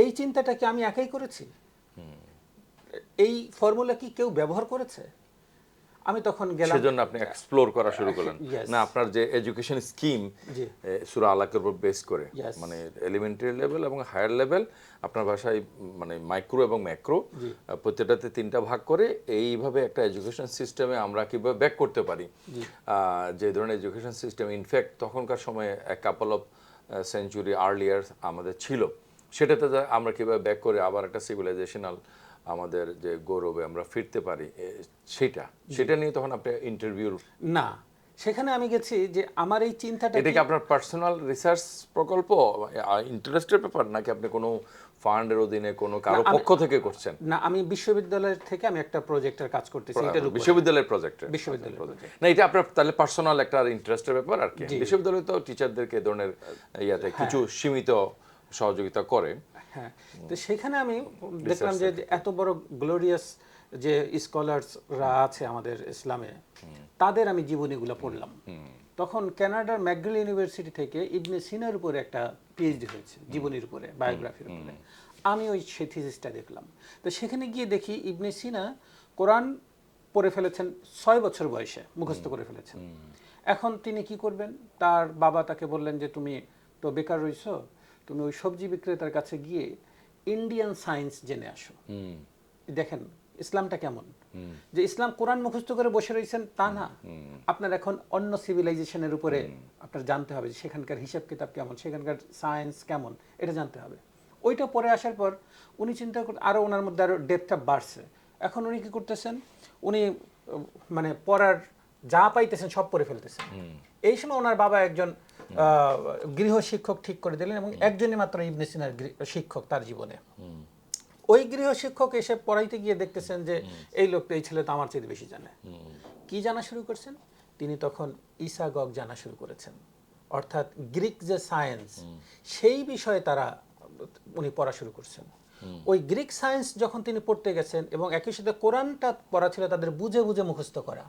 এই চিন্তাটা কি আমি একাই করেছি? এই ফর্মুলা কি কেউ ব্যবহার করেছে? আমি তখন গেলাম সেজন্য আপনি এক্সপ্লোর করা শুরু করলেন. না আপনার যে এডুকেশন স্কিম। সুরা আলাকের উপর বেস করে. মানে এলিমেন্টারি লেভেল এবং হায়ার লেভেল আপনার ভাষায় মানে মাইক্রো এবং ম্যাক্রো প্রত্যেকটাতে তিনটা ভাগ করে এইভাবে একটা এডুকেশন সিস্টেমে আমরা কীভাবে ব্যাক করতে পারি। যে ধরনের এডুকেশন সিস্টেম ইনফ্যাক্ট তখনকার সময়ে এক কাপল অফ সেঞ্চুরি আর্লিয়ার আমাদের ছিল। সেটাতে আমরা কীভাবে ব্যাক করে আবার একটা সিভিলাইজেশনাল আমাদের যে গৌরবে আমরা ফিরতে পারি সেটা। সেটা নিয়ে তখন আপনি ইন্টারভিউর না সেখানে আমি গেছি যে আমার এই চিন্তাটা এটা কি? আপনার পার্সোনাল রিসার্চ প্রকল্প? ইন্টারেস্টের ব্যাপার নাকি আপনি কোনো ফান্ডের অধীনে কোনো কারও পক্ষ থেকে করছেন? না আমি বিশ্ববিদ্যালয়ের থেকে আমি একটা প্রজেক্টের কাজ করতেছি এটার উপর বিশ্ববিদ্যালয়ের প্রজেক্টে বিশ্ববিদ্যালয়ের প্রজেক্ট না এটা আপনার তাহলে পার্সোনাল একটা ইন্টারেস্টের ব্যাপার আর কি? বিশ্ববিদ্যালয় তো টিচারদেরকে ধরনের ইয়াতে কিছু সীমিত সহযোগিতা করে। হ্যাঁ তো সেখানে আমি দেখলাম যে এত বড় গ্লোরিয়াস যে স্কলারসরা আছে আমাদের ইসলামে তাদের আমি জীবনীগুলো পড়লাম। তখন কানাডার ম্যাকগিল ইউনিভার্সিটি থেকে ইবনে সিনার উপরে একটা পিএইচডি হয়েছে জীবনীর উপরে বায়োগ্রাফির উপরে। আমি ওই সেই থিসিসটা দেখলাম। তো সেখানে গিয়ে দেখি ইবনে সিনা কোরআন পড়ে ফেলেছেন ছয় বছর বয়সে মুখস্থ করে ফেলেছেন। এখন তিনি কি করবেন? তার বাবা তাকে বললেন যে তুমি তো বেকার রইছো তুমি ওই সবজি বিক্রেতার কাছে গিয়ে ইন্ডিয়ান সায়েন্স জেনে আসো। দেখেন ইসলামটা কেমন? যে ইসলাম কোরআন মুখস্থ করে বসে রয়েছেন তা না। আপনার এখন অন্য সিভিলাইজেশনের উপরে আপনার জানতে হবে যে সেখানকার হিসাব কিতাব কেমন সেখানকার সায়েন্স কেমন এটা জানতে হবে। ওইটা পরে আসার পর উনি চিন্তা করতে আরও ওনার মধ্যে আরও ডেপটা বাড়ছে। এখন উনি কি করতেছেন? উনি মানে পড়ার যা পাইতেছেন সব পড়ে ফেলতেছেন। এই সময় ওনার বাবা একজন গৃহ শিক্ষক ঠিক করে দিলেন এবং একজনই মাত্র ইবনে সিনার শিক্ষক তার জীবনে। ওই গৃহ শিক্ষক এসে পড়াইতে গিয়ে দেখতেছেন যে এই লোকটা এই ছেলে তো আমার চেয়ে বেশি জানে। কি জানা শুরু করছেন? তিনি তখন ইসাগগ জানা শুরু করেছেন। অর্থাৎ গ্রিক যে সায়েন্স সেই বিষয়ে তারা উনি পড়া শুরু করছেন। ওই গ্রিক সায়েন্স যখন তিনি পড়তে গেছেন এবং একই সাথে কোরআনটা পড়া ছিল তাদের বুঝে বুঝে মুখস্থ করা।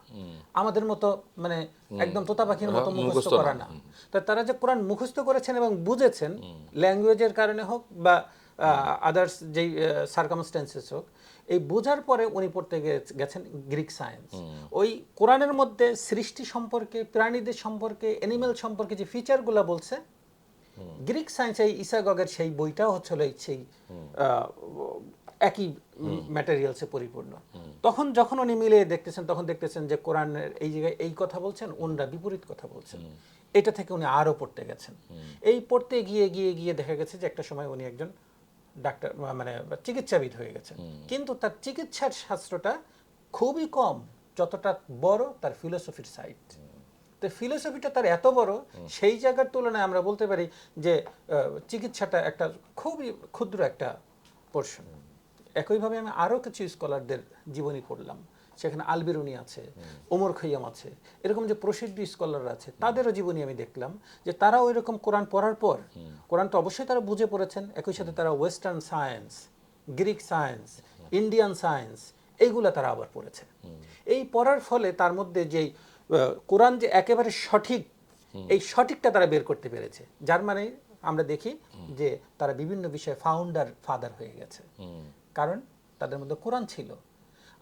আমাদের মতো মানে একদম তোতা পাখির মতো মুখস্থ মুখস্থ করা না। তো তারা যে কোরআন মুখস্থ করেছেন এবং বুঝেছেন ল্যাঙ্গুয়েজের কারণে হোক বা আদার্স যেই সার্কামস্টেন্সেস হোক এই বোঝার পরে উনি পড়তে গেছেন গ্রিক সায়েন্স। ওই কোরআনের মধ্যে সৃষ্টি সম্পর্কে প্রাণীদের সম্পর্কে অ্যানিমেল সম্পর্কে যে ফিচারগুলো বলছে গ্রিক সায়েন্স ইসাগগের সেই বইটাও হচ্ছিল সেই একই ম্যাটেরিয়ালসে পরিপূর্ণ। তখন যখন উনি মিলিয়ে দেখতেছেন তখন দেখতেছেন যে কোরআনের এই জায়গায় এই কথা বলছেন ওনরা বিপরীত কথা বলছেন। এটা থেকে উনি আরও পড়তে গেছেন। এই পড়তে গিয়ে গিয়ে গিয়ে দেখা গেছে যে একটা সময় উনি একজন ডাক্তার মানে চিকিৎসাবিদ হয়ে গেছেন। কিন্তু তার চিকিৎসার শাস্ত্রটা খুবই কম যতটা বড় তার ফিলোসফির সাইড তো ফিলোসফিটা তার এত বড় সেই জায়গার তুলনায় আমরা বলতে পারি যে চিকিৎসাটা একটা খুবই ক্ষুদ্র একটা পোর্শন একইভাবে আমি আরও কিছু স্কলারদের জীবনী পড়লাম। সেখানে আলবেরুনি আছে ওমর খৈয়াম আছে এরকম যে প্রসিদ্ধ স্কলাররা আছে তাদেরও জীবনী আমি দেখলাম যে তারা ওই রকম কোরআন পড়ার পর কোরআন তো অবশ্যই তারা বুঝে পড়েছেন একই সাথে তারা western science Greek science Indian science এইগুলা তারা আবার পড়েছে। এই পড়ার ফলে তার মধ্যে যেই কোরআন যে একেবারে সঠিক, এই সঠিকটা তারা বের করতে পেরেছে। যার মানে আমরা দেখি যে তারা বিভিন্ন বিষয়ে ফাউন্ডার ফাদার হয়ে গেছে। কারণ তাদের মধ্যে কোরআন ছিল।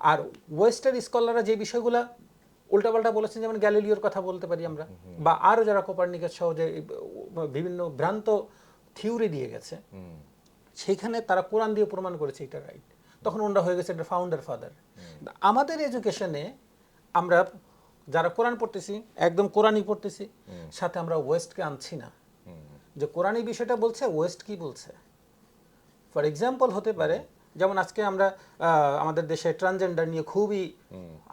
আর ওয়েস্টার্ন স্কলাররা যে বিষয়গুলা উল্টাপাল্টা বলেছেন, যেমন গ্যালিলিওর কথা বলতে পারি আমরা, বা আরও যারা কোপার্নিকাস সহ যে বিভিন্ন ভ্রান্ত থিওরি দিয়ে গেছে সেইখানে তারা কোরআন দিয়ে প্রমাণ করেছে এটা রাইট তখন ওনরা হয়ে গেছে একটা ফাউন্ডার ফাদার আমাদের এডুকেশনে আমরা যারা কোরআন পড়তেছি একদম কোরআনই পড়তেছি সাথে আমরা ওয়েস্টকে আনছি না। যে কোরআনই বিষয়টা বলছে ওয়েস্ট কি বলছে? ফর এক্সাম্পল হতে পারে যেমন আজকে আমরা আমাদের দেশে ট্রান্সজেন্ডার নিয়ে খুবই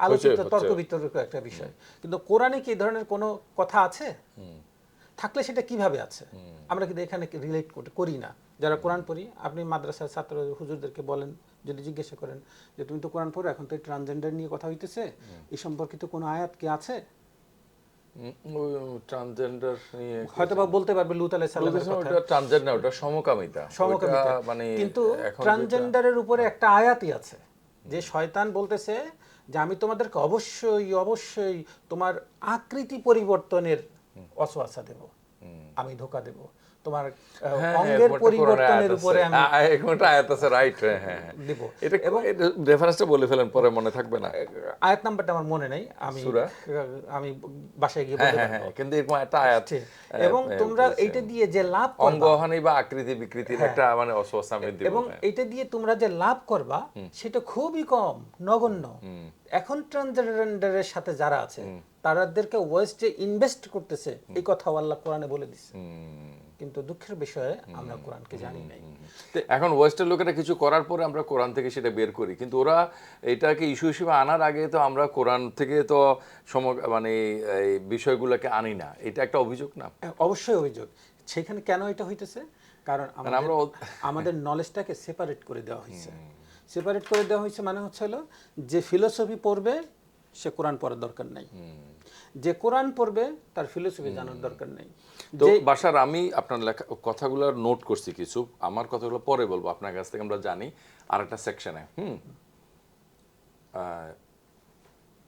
আলোচিত তর্ক বিতর্ক একটা বিষয়। কিন্তু কোরআনে কি ধরনের কোনো কথা আছে? থাকলে সেটা কীভাবে আছে? আমরা কিন্তু এখানে রিলেট করি না। যারা কোরআন পড়ি আপনি মাদ্রাসার ছাত্র হুজুরদেরকে বলেন যদি জিজ্ঞাসা করেন যে তুমি তো কোরআন পড়ো এখন তো ট্রান্সজেন্ডার নিয়ে কথা হইতেছে এই সম্পর্কিত কোনো আয়াত কি আছে? ট্রান্সজেন্ডার নিয়ে হয়তো বা বলতে পারবে লুত আলাইহিস সালামের কথা। ওটা ট্রান্সজেন্ডার ওটা সমকামিতা। সমকামিতা। মানে কিন্তু ট্রান্সজেন্ডারের উপরে একটা আয়াতই আছে যে শয়তান বলতেছে যে আমি তোমাদেরকে অবশ্যই অবশ্যই তোমার আকৃতি পরিবর্তনের অসোয়াসা দেব। আমি ধোকা দেব। তোমার হ্যাঁ, অঙ্গের পরিবর্তনের উপরে আমি একটা আয়াত আছে রাইট হ্যাঁ হ্যাঁ হ্যাঁ। দিব। এটা এটা রেফারেন্সটা বলে ফেলেন পরে মনে থাকবে না। আয়াত নাম্বারটা আমার মনে নেই আমি আমি বাসায় গিয়ে হ্যাঁ হ্যাঁ হ্যাঁ কিন্তু এরকম একটা আয়াত এবং তোমরা। এইটা দিয়ে যে লাভ অঙ্গহানি বা আকৃতি বিকৃতির একটা মানে অস্বস্থামৃদ্ধি এবং এটা দিয়ে তোমরা যে লাভ করবা সেটা খুবই কম নগণ্য। এখন ট্রান্সজেন্ডারের সাথে যারা আছে তাদেরকে ওয়েস্টে ইনভেস্ট করতেছে এই কথা আল্লাহ কোরআনে বলে দিচ্ছে কিন্তু দুঃখের বিষয়ে আমরা কোরআনকে জানি নাই। তো এখন ওয়েস্টের লোকেরা কিছু করার পরে আমরা কোরআন থেকে সেটা বের করি। কিন্তু ওরা এটাকে ইস্যু হিসেবে আনার আগে তো আমরা কোরআন থেকে তো সম মানে এই বিষয়গুলোকে আনি না। এটা একটা অভিযোগ না? অবশ্যই অভিযোগ। সেখানে কেন এটা হইতেছে? কারণ আমরা আমাদের নলেজটাকে সেপারেট করে দেওয়া হয়েছে সেপারেট করে দেওয়া হয়েছে মানে হচ্ছে হলো যে ফিলোসফি পড়বে সে কোরআন পড়ার দরকার নাই। যে কোরআন পড়বে তার ফিলোসফি জানার দরকার নেই। তো বাসার আমি আপনার লেখা কথাগুলো নোট করছি কিছু। আমার কথাগুলো পরে বলব আপনার কাছ থেকে আমরা জানি। আর একটা সেকশনে হুম? আহ,